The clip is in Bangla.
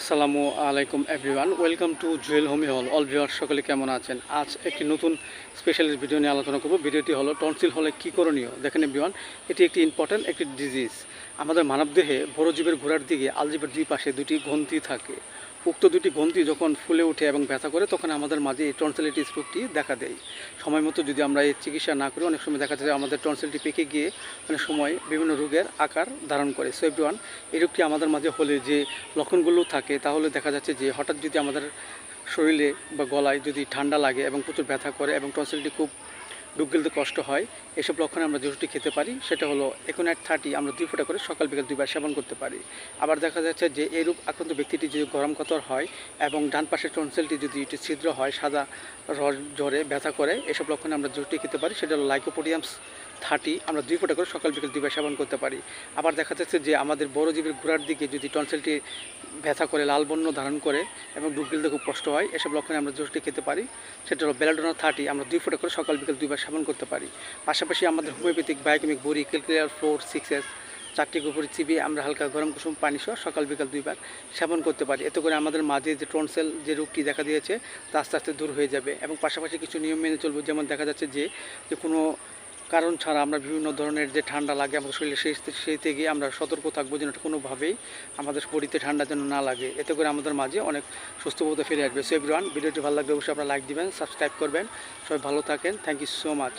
আসসালামু আলাইকুম everyone welcome to Juel homie hall all viewer সকলে কেমন আছেন? আজ একটি নতুন স্পেশালিস্ট ভিডিও নিয়ে আলোচনা করব। ভিডিওটি হলো টনসিল হলে কী করণীয়? দেখেন এভরিওয়ান এটি একটি ইম্পর্ট্যান্ট একটি ডিজিজ আমাদের মানবদেহে বড় জীবের ঘোড়ার দিকে আলজিবের দুই পাশে দুটি গ্রন্থি থাকে। উক্ত দুটি গ্রন্থি যখন ফুলে ওঠে এবং ব্যথা করে, তখন আমাদের মাঝে এই টনসিলিটিস রোগটি দেখা দেয়। সময় মতো যদি আমরা এই চিকিৎসা না করি, অনেক সময় দেখা যায় আমাদের টনসিলটি পেকে গিয়ে অনেক সময় বিভিন্ন রোগের আকার ধারণ করে। সো এভরিওয়ান এই রোগটি আমাদের মাঝে হলে যে লক্ষণগুলো থাকে, তাহলে দেখা যাচ্ছে যে হঠাৎ যদি আমাদের শরীরে বা গলায় যদি ঠান্ডা লাগে এবং প্রচুর ব্যথা করে এবং টনসিলটি খুব ডুব গেলতে কষ্ট হয়। এসব লক্ষণে আমরা জুসটি খেতে পারি, সেটা হলো এখন এক থার্টি আমরা দুই ফোঁটা করে সকাল বিকাল দুইবার সেবন করতে পারি। আবার দেখা যাচ্ছে যে এই রূপ আক্রান্ত ব্যক্তিটি যদি গরম কতর হয় এবং ডান পাশের টনসেলটি যদি এটি ছিদ্র হয়, সাদা রস জ্বরে ব্যথা করে, এসব লক্ষণে আমরা জুসটি খেতে পারি, সেটা হলো লাইকোপোডিয়ামস থার্টি, আমরা দুই ফোঁটা করে সকাল বিকাল দুইবার সেবন করতে পারি। আবার দেখা যাচ্ছে যে আমাদের বড় জীবের ঘোড়ার দিকে যদি টনসেলটি ব্যথা করে, লাল বর্ণ ধারণ করে এবং ডুব গিলতে খুব কষ্ট হয়, এসব লক্ষণে আমরা জোসটি খেতে পারি। সেটা হলো বেলাডোনা থার্টি, আমরা দুই ফোঁটা করে সকাল বিকাল দুইবার সেবন করতে পারি। পাশাপাশি আমাদের হোমিওপ্যাথিক, বায়োকেমিক, বড়ি ক্যালকুলিয়ার ফ্লোর সিক্স এস চারটি গোপরি চিবিয়ে আমরা হালকা গরম কুসুম পানি সহ সকাল বিকাল দুইবার সেবন করতে পারি। এতে করে আমাদের মাঝে যে টনসেল, যে রোগটি দেখা দিয়েছে, তা আস্তে আস্তে দূর হয়ে যাবে। এবং পাশাপাশি কিছু নিয়ম মেনে চলবো, যেমন দেখা যাচ্ছে যে কোনো কারণ ছাড়া আমরা বিভিন্ন ধরনের যে ঠান্ডা লাগে আমাদের শরীরে, সেই সেই থেকে আমরা সতর্ক থাকব যেন কোনোভাবেই আমাদের বডিতে ঠান্ডা যেন না লাগে। এতে করে আমাদের মাঝে অনেক সুস্থবোধে ফিরে আসবে। সো এভরিওয়ান ভিডিওটি ভালো লাগলে অবশ্যই আপনারা লাইক দিবেন সাবস্ক্রাইব করবেন। সবাই ভালো থাকেন। Thank you so much